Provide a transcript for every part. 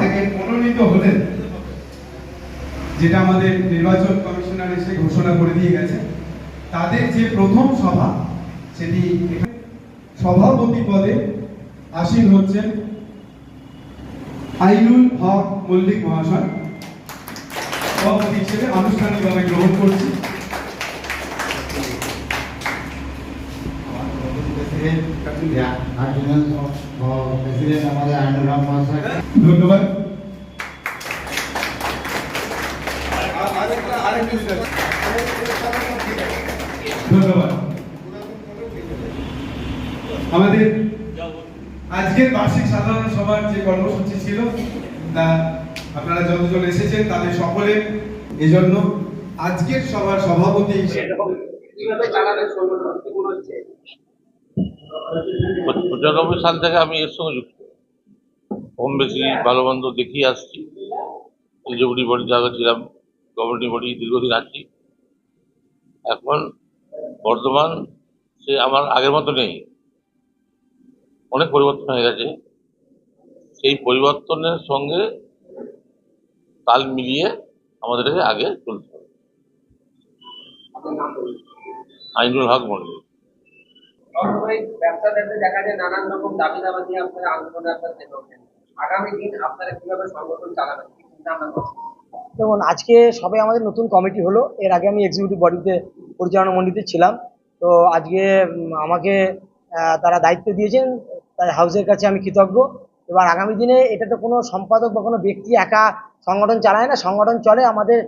থেকে মনোনীত হলেন, যেটা আমাদের নির্বাচন কমিশনার এসে ঘোষণা করে দিয়ে গেছে তাদের যে প্রথম সভা, সেটি সভাপতি পদে আসীন হচ্ছেন আইনুল হক মল্লিক মহাশয়। সভাপতি হিসেবে আনুষ্ঠানিকভাবে গ্রহণ করছি প্রেসিডেন্ট আমাদের আইনুল হক মহাশয় আমাদের আজকের বার্ষিক সাধারণ সভার যে কর্মসূচি ছিল, তা আপনারা যতজন এসেছেন তাদের সকলে এজন্য আজকের সভার সভাপতি হিসেবে পঁচানব্বই সাল থেকে আমি এর সঙ্গে যুক্ত। কম বেশি ভালো মন্দ দেখিয়ে আসছি। এলিজিবিলিটি বডি জায়গা ছিলাম গভর্নিং বডি দীর্ঘদিন আছি। এখন বর্তমান সে আমার আগের মতো নেই। অনেক পরিবর্তন হয়ে গেছে। সেই পরিবর্তনের সঙ্গে তাল মিলিয়ে আমাদেরকে আগে চলতে হবে। আইনুল হক মন্ডল ব্যবসাদারদের দেখা যায় নানান রকম দাবি দাবা নিয়ে আপনারা আন্দোলনে আপনারা নেমে আগামী দিন আপনারা কীভাবে সংগঠন চালাবেন, কি চিন্তা করছেন? দেখুন, আজকে সবে আমাদের নতুন কমিটি হলো। এর আগে আমি এক্সিকিউটিভ বডিতে পরিচালনা মন্ডলীতে ছিলাম। তো আজকে আমাকে তারা দায়িত্ব দিয়েছেন তাই হাউসের কাছে আমি কৃতজ্ঞ। এবার আগামী দিনে এটা তো কোনো সম্পাদক বা কোনো ব্যক্তি একা সংগঠন চালায় না। সংগঠন চলে আমাদের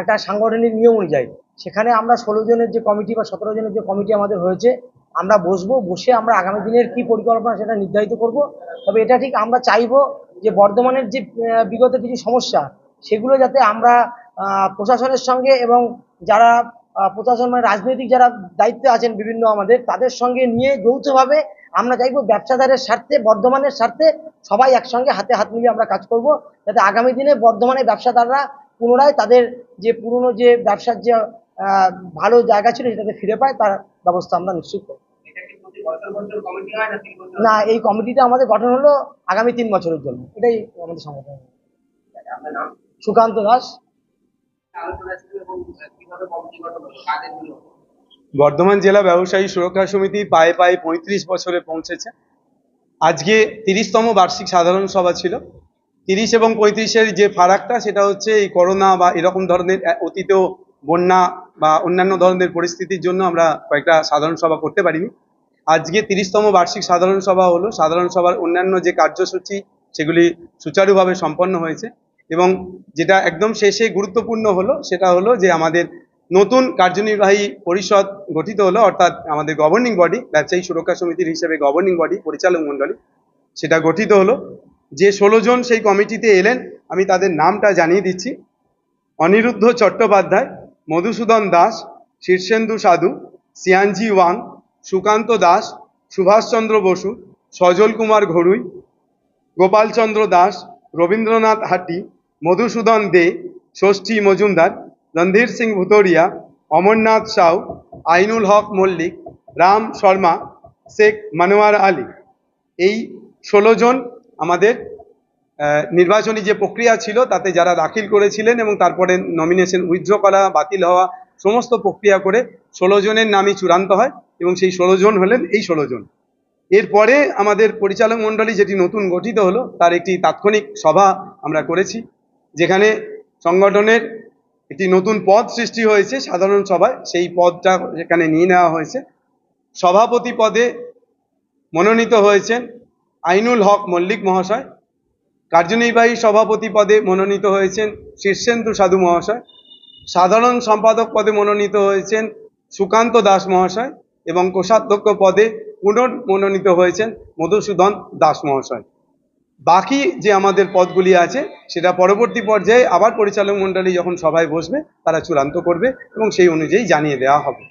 একটা সাংগঠনিক নিয়ম অনুযায়ী। সেখানে আমরা ষোলো জনের যে কমিটি বা সতেরো জনের যে কমিটি আমাদের হয়েছে, আমরা বসবো, বসে আমরা আগামী দিনের কি পরিকল্পনা সেটা নির্ধারিত করব। তবে এটা ঠিক আমরা চাইব যে বর্ধমানের যে বিগত কিছু সমস্যা, সেগুলো যাতে আমরা প্রশাসনের সঙ্গে এবং যারা প্রশাসন মানে রাজনৈতিক যারা দায়িত্বে আছেন বিভিন্ন আমাদের, তাদের সঙ্গে নিয়ে যৌথভাবে আমরা চাইব ব্যবসাদারের স্বার্থে, বর্ধমানের স্বার্থে সবাই একসঙ্গে হাতে হাত মিলিয়ে আমরা কাজ করব, যাতে আগামী দিনে বর্ধমানের ব্যবসাদাররা পুনরায় তাদের যে পুরনো যে ব্যবসার যে ভালো জায়গা ছিল সেটাতে ফিরে পায় তার ব্যবস্থা আমরা নিশ্চিত করব। এটা কি প্রতি বছর বছর কমিটি হয় না এই কমিটিটা আমাদের গঠন হলো আগামী তিন বছরের জন্য। এটাই আমাদের সংগঠন। সুকান্ত দাস? বর্ধমান জেলা ব্যবসায়ী সুরক্ষা সমিতি পায়ে পায়ে পঁয়ত্রিশ বছরে পৌঁছেছে। আজকে তিরিশতম বার্ষিক সাধারণ সভা ছিল। তিরিশ এবং পঁয়ত্রিশের যে ফারাকটা সেটা হচ্ছে এই করোনা বা এরকম ধরনের অতীতেও বন্যা বা অন্যান্য ধরনের পরিস্থিতির জন্য আমরা কয়েকটা সাধারণ সভা করতে পারিনি। আজকে তিরিশতম বার্ষিক সাধারণ সভা হলো। সাধারণ সভার অন্যান্য যে কার্যসূচি, সেগুলি সুচারুভাবে সম্পন্ন হয়েছে এবং যেটা একদম শেষে গুরুত্বপূর্ণ হলো, সেটা হলো যে আমাদের নতুন কার্যনির্বাহী পরিষদ গঠিত হলো, অর্থাৎ আমাদের গভর্নিং বডি ব্যবসায়ী সুরক্ষা সমিতির হিসেবে গভর্নিং বডি পরিচালক মণ্ডলী, সেটা গঠিত হলো। যে ষোলো জন সেই কমিটিতে এলেন, আমি তাদের নামটা জানিয়ে দিচ্ছি। অনিরুদ্ধ চট্টোপাধ্যায় মধুসূদন দাস, শীর্ষেন্দু সাধু সিয়ানজি ওয়াং, সুকান্ত দাস, সুভাষচন্দ্র বসু, সজল কুমার ঘড়ুই, গোপালচন্দ্র দাস, রবীন্দ্রনাথ হাটি, মধুসূদন দে, ষষ্ঠী মজুমদার, রণধীর সিং ভুতরিয়া, অমরনাথ সাউ, আইনুল হক মল্লিক, রাম শর্মা, শেখ মানোয়ার আলী। এই ষোলো জন আমাদের নির্বাচনী যে প্রক্রিয়া ছিল, তাতে যারা দাখিল করেছিলেন এবং তারপরে নমিনেশন উইথড্র করা বাতিল হওয়া সমস্ত প্রক্রিয়া করে ষোলো জনের নামই চূড়ান্ত হয় এবং সেই ষোলো জন হলেন এই ষোলো জন। এরপরে আমাদের পরিচালক মণ্ডলী যেটি নতুন গঠিত হলো, তার একটি তাৎক্ষণিক সভা আমরা করেছি, যেখানে সংগঠনের একটি নতুন পদ সৃষ্টি হয়েছে সাধারণ সভায়। সেই পদটা সেখানে নিয়ে নেওয়া হয়েছে। সভাপতি পদে মনোনীত হয়েছেন আইনুল হক মল্লিক মহাশয়। কার্যনির্বাহী সভাপতি পদে মনোনীত হয়েছেন শীর্ষেন্দু সাধু মহাশয়, সাধারণ সম্পাদক পদে মনোনীত হয়েছেন সুকান্ত দাস মহাশয় এবং কোষাধ্যক্ষ পদে পুনর্মনোনীত হয়েছেন মধুসূদন দাস মহাশয়। বাকি যে আমাদের পদগুলি আছে, সেটা পরবর্তী পর্যায়ে আবার পরিচালক মণ্ডলী যখন সভায় বসবে, তারা চূড়ান্ত করবে এবং সেই অনুযায়ী জানিয়ে দেওয়া হবে।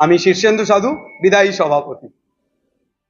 আমি শীর্ষেন্দু সাধু, বিদায়ী সভাপতি।